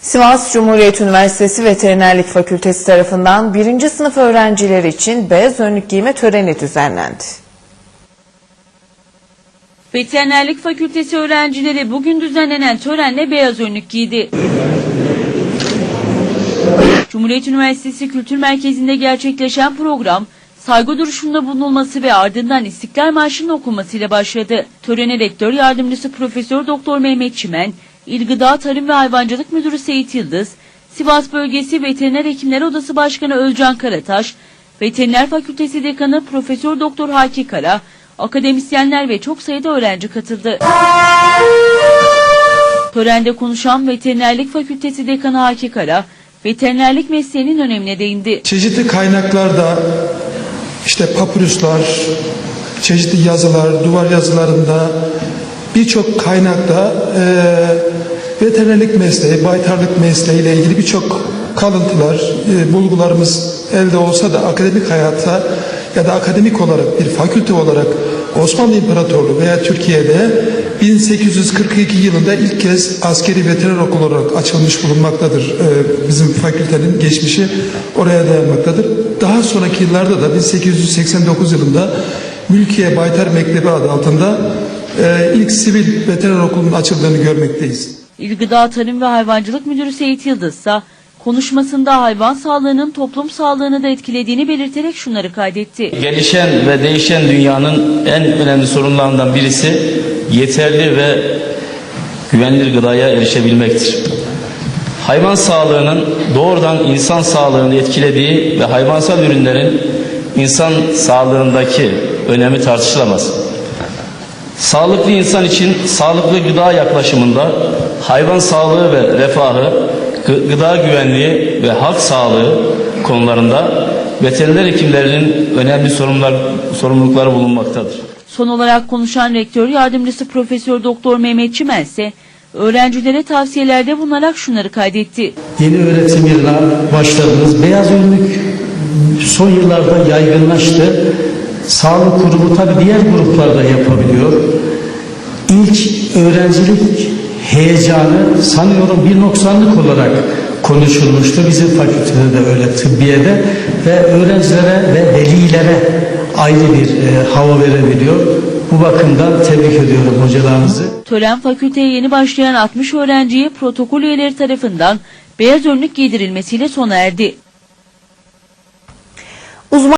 Sivas Cumhuriyet Üniversitesi Veterinerlik Fakültesi tarafından birinci sınıf öğrencileri için beyaz önlük giyme töreni düzenlendi. Veterinerlik Fakültesi öğrencileri bugün düzenlenen törenle beyaz önlük giydi. Cumhuriyet Üniversitesi Kültür Merkezi'nde gerçekleşen program, saygı duruşunda bulunulması ve ardından İstiklal Marşı'nın okunmasıyla başladı. Törene rektör yardımcısı Profesör Doktor Mehmet Çimen, İl Gıda Tarım ve Hayvancılık Müdürü Seyit Yıldız, Sivas Bölgesi Veteriner Hekimler Odası Başkanı Özcan Karataş, Veteriner Fakültesi Dekanı Profesör Doktor Haki Kara, akademisyenler ve çok sayıda öğrenci katıldı. Törende konuşan Veterinerlik Fakültesi Dekanı Haki Kara, veterinerlik mesleğinin önemine değindi. Çeşitli kaynaklarda işte papyruslar, çeşitli yazılar, duvar yazılarında birçok kaynakta e, veterinerlik mesleği, baytarlık mesleği ile ilgili birçok kalıntılar, e, bulgularımız elde olsa da akademik hayata ya da akademik olarak bir fakülte olarak Osmanlı İmparatorluğu veya Türkiye'de 1842 yılında ilk kez askeri veteriner okulu olarak açılmış bulunmaktadır. Ee, bizim fakültenin geçmişi oraya dayanmaktadır. Daha sonraki yıllarda da 1889 yılında Mülkiye Baytar Mektebi adı altında e, ilk sivil veteriner okulunun açıldığını görmekteyiz. İl Gıda Tarım ve Hayvancılık Müdürü Seyit Yıldız ise konuşmasında hayvan sağlığının toplum sağlığını da etkilediğini belirterek şunları kaydetti. Gelişen ve değişen dünyanın en önemli sorunlarından birisi yeterli ve güvenilir gıdaya erişebilmektir. Hayvan sağlığının doğrudan insan sağlığını etkilediği ve hayvansal ürünlerin insan sağlığındaki önemi tartışılamaz. Sağlıklı insan için sağlıklı gıda yaklaşımında hayvan sağlığı ve refahı, gı- gıda güvenliği ve halk sağlığı konularında veteriner hekimlerinin önemli sorumlular, sorumlulukları bulunmaktadır. Son olarak konuşan rektör yardımcısı Profesör Doktor Mehmet Çimen ise öğrencilere tavsiyelerde bulunarak şunları kaydetti. Yeni öğretim yılına başladınız. Beyaz önlük son yıllarda yaygınlaştı. Sağlık kurumu tabi diğer gruplarda yapabiliyor. İlk öğrencilik heyecanı sanıyorum bir noksanlık olarak konuşulmuştu. Bizim fakültede de öyle tıbbiyede ve öğrencilere ve velilere ayrı bir e, hava verebiliyor. Bu bakımdan tebrik ediyorum hocalarımızı. Tören fakülteye yeni başlayan 60 öğrenciye protokol üyeleri tarafından beyaz önlük giydirilmesiyle sona erdi. Uzman